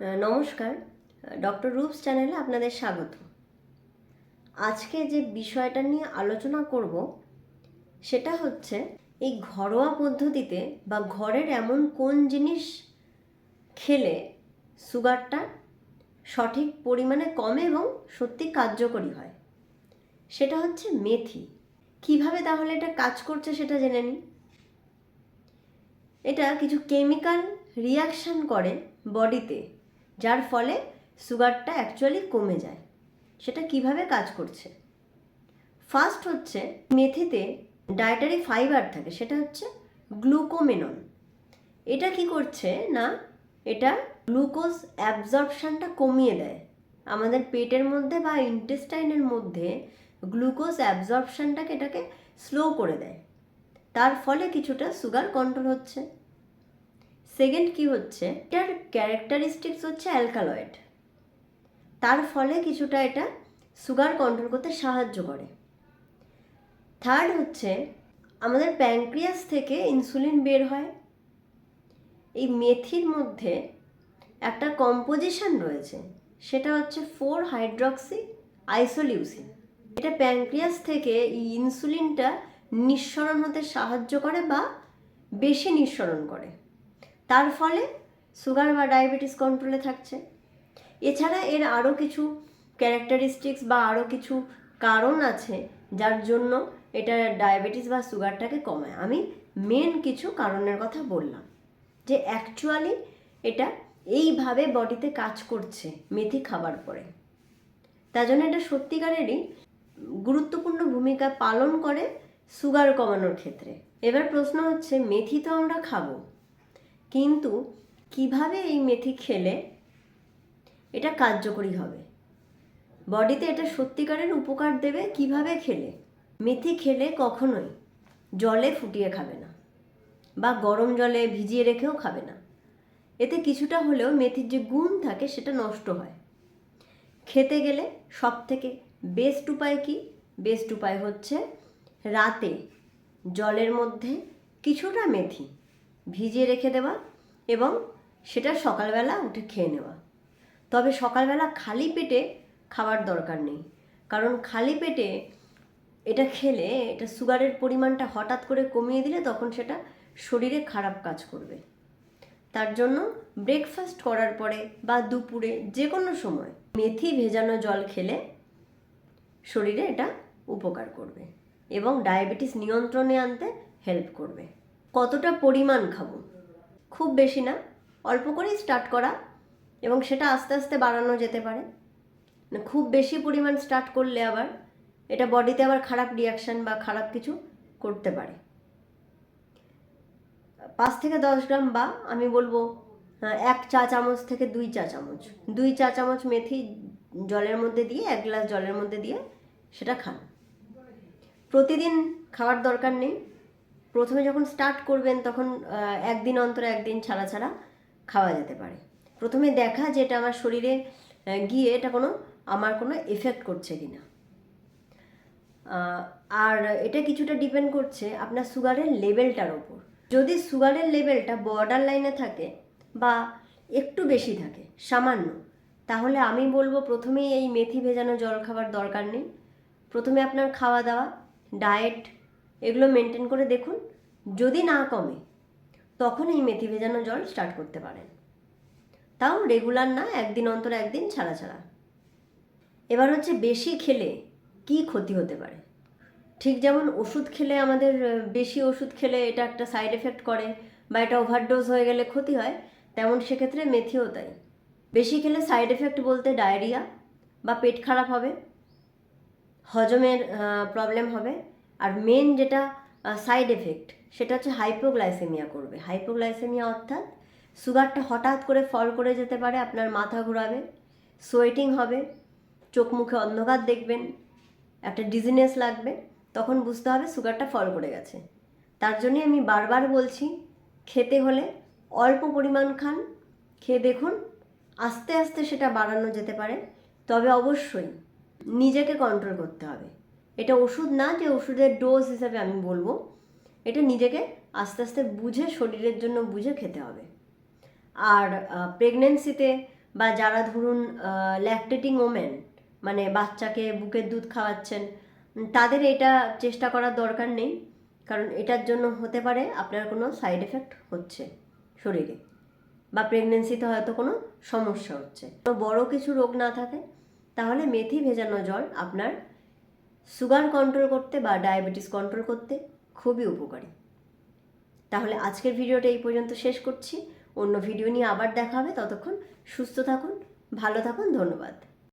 নমস্কার। ডক্টর রূপস চ্যানেলে আপনাদের স্বাগত। আজকে যে বিষয়টা নিয়ে আলোচনা করব, সেটা হচ্ছে এই ঘরোয়া পদ্ধতিতে বা ঘরের এমন কোন জিনিস খেলে সুগারটা সঠিক পরিমাণে কমে এবং সত্যি কার্যকরী হয়? সেটা হচ্ছে মেথি। কীভাবে তাহলে এটা কাজ করছে সেটা জেনে নিই। এটা কিছু কেমিক্যাল রিয়াকশন করে বডিতে। যার ফলে সুগারটা অ্যাকচুয়ালি কমে যায়। সেটা কীভাবে কাজ করছে? ফার্স্ট হচ্ছে, মেথিতে ডায়েটারি ফাইবার থাকে, সেটা হচ্ছে গ্লুকোমেনন এটা কি করছে না? এটা গ্লুকোজ অ্যাবজর্পশনটা কমিয়ে দেয়। আমাদের পেটের মধ্যে বা ইন্টেস্টাইনের মধ্যে গ্লুকোজ অ্যাবজর্পশনটাকে এটাকে স্লো করে দেয়। তার ফলে কিছুটা সুগার কন্ট্রোল হচ্ছে। সেকেন্ড কি হচ্ছে? এটার ক্যারেক্টারিস্টিক্স হচ্ছে অ্যালকালয়েড তার ফলে কিছুটা এটা সুগার কন্ট্রোল করতে সাহায্য করে। থার্ড হচ্ছে আমাদের প্যানক্রিয়াস থেকে ইনসুলিন বের হয়। এই মেথির মধ্যে একটা কম্পোজিশন রয়েছে, সেটা হচ্ছে ফোর হাইড্রক্সি আইসোলিউসিন এটা প্যানক্রিয়াস থেকে এই ইনসুলিনটা নিঃসরণ হতে সাহায্য করে বা বেশি নিঃসরণ করে। তার ফলে সুগার বা ডায়াবেটিস কন্ট্রোলে থাকছে। এছাড়া এর আরও কিছু ক্যারেক্টারিস্টিক্স বা আরও কিছু কারণ আছে যার জন্য এটা ডায়াবেটিস বা সুগারটাকে কমায়। আমি মেন কিছু কারণের কথা বললাম যে অ্যাকচুয়ালি এটা এইভাবে বডিতে কাজ করছে মেথি খাবার পরে। তার জন্য এটা সত্যিকারেরই গুরুত্বপূর্ণ ভূমিকা পালন করে সুগার কমানোর ক্ষেত্রে। এবার প্রশ্ন হচ্ছে, মেথি তো আমরা খাব কিন্তু কীভাবে এই মেথি খেলে এটা কার্যকরী হবে? বডিতে এটা সত্যিকারের উপকার দেবে কীভাবে খেলে? মেথি খেলে কখনোই জলে ফুটিয়ে খাবে না বা গরম জলে ভিজিয়ে রেখেও খাবে না। এতে কিছুটা হলেও মেথির যে গুণ থাকে সেটা নষ্ট হয়। খেতে গেলে সব থেকে বেস্ট উপায় কি? বেস্ট উপায় হচ্ছে রাতে জলের মধ্যে কিছুটা মেথি ভিজিয়ে রেখে দেওয়া এবং সেটা সকালবেলা উঠে খেয়ে নেওয়া। তবে সকালবেলা খালি পেটে খাবার দরকার নেই। কারণ খালি পেটে এটা খেলে এটা সুগারের পরিমাণটা হঠাৎ করে কমিয়ে দিলে তখন সেটা শরীরে খারাপ কাজ করবে। তার জন্য ব্রেকফাস্ট করার পরে বা দুপুরে যে কোনো সময় মেথি ভেজানো জল খেলে শরীরে এটা উপকার করবে এবং ডায়াবেটিস নিয়ন্ত্রণে আনতে হেল্প করবে। কতটা পরিমাণ খাব? খুব বেশি না, অল্প করেই স্টার্ট করা এবং সেটা আস্তে আস্তে বাড়ানো যেতে পারে। না খুব বেশি পরিমাণ স্টার্ট করলে আবার এটা বডিতে আবার খারাপ রিয়াকশান বা খারাপ কিছু করতে পারে। পাঁচ থেকে দশ গ্রাম বা আমি বলব এক চা চামচ থেকে দুই চা চামচ। দুই চা চামচ মেথি জলের মধ্যে দিয়ে, এক গ্লাস জলের মধ্যে দিয়ে সেটা খান। প্রতিদিন খাওয়ার দরকার নেই। প্রথমে যখন স্টার্ট করবেন, তখন একদিন অন্তর একদিন ছাড়া ছাড়া খাওয়া যেতে পারে। প্রথমে দেখা যে এটা আমার শরীরে গিয়ে এটা কোনো, আমার কোনো এফেক্ট করছে কি না আর এটা কিছুটা ডিপেন্ড করছে আপনার সুগারের লেভেলটার ওপর। যদি সুগারের লেভেলটা বর্ডার লাইনে থাকে বা একটু বেশি থাকে, সামান্য, তাহলে আমি বলব প্রথমেই এই মেথি ভেজানো জল খাবার দরকার নেই। প্রথমে আপনার খাওয়া দাওয়া ডায়েট এগুলো মেনটেন করে দেখুন। যদি না কমে তখন এই মেথি ভেজানো জল স্টার্ট করতে পারেন। তাও রেগুলার না, একদিন অন্তর একদিন ছাড়া ছাড়া। এবার হচ্ছে বেশি খেলে কি ক্ষতি হতে পারে? ঠিক যেমন ওষুধ খেলে আমাদের বেশি ওষুধ খেলে এটা একটা সাইড এফেক্ট করে বা এটা ওভারডোজ হয়ে গেলে ক্ষতি হয়, তেমন সেক্ষেত্রে মেথিও তাই। বেশি খেলে সাইড এফেক্ট বলতে ডায়রিয়া বা পেট খারাপ হবে, হজমের প্রবলেম হবে আর মেন যেটা সাইড এফেক্ট সেটা হচ্ছে হাইপোগ্লাইসেমিয়া করবে। হাইপোগ্লাইসেমিয়া অর্থাৎ সুগারটা হঠাৎ করে ফল করে যেতে পারে, আপনার মাথা ঘোরাবে সোয়েটিং হবে, চোখ মুখে অন্ধকার দেখবেন, একটা ডিজিনেস লাগবে, তখন বুঝতে হবে সুগারটা ফল করে গেছে। তার জন্যই আমি বারবার বলছি, খেতে হলে অল্প পরিমাণ খান, খেয়ে দেখুন, আস্তে আস্তে সেটা বাড়ানো যেতে পারে। তবে অবশ্যই নিজেকে কন্ট্রোল করতে হবে। এটা ওষুধ না যে ওষুধের ডোজ হিসাবে আমি বলব। এটা নিজেকে আস্তে আস্তে বুঝে, শরীরের জন্য বুঝে খেতে হবে। আর প্রেগনেন্সিতে বা যারা ধরুন ল্যাকটেটিং ওমেন মানে বাচ্চাকে বুকের দুধ খাওয়াচ্ছেন, তাদের এটা চেষ্টা করার দরকার নেই। কারণ এটার জন্য হতে পারে আপনার কোনো সাইড এফেক্ট হচ্ছে শরীরে। বা প্রেগনেন্সিতে হয়তো কোনো সমস্যা হচ্ছে। বড় কিছু রোগ না থাকে, তাহলে মেথি ভেজানো জল আপনার সুগার কন্ট্রোল করতে বা ডায়াবেটিস কন্ট্রোল করতে খুবই উপকারী। তাহলে আজকের ভিডিওটা এই পর্যন্ত শেষ করছি। অন্য ভিডিও নিয়ে আবার দেখা হবে। ততক্ষণ সুস্থ থাকুন, ভালো থাকুন, ধন্যবাদ।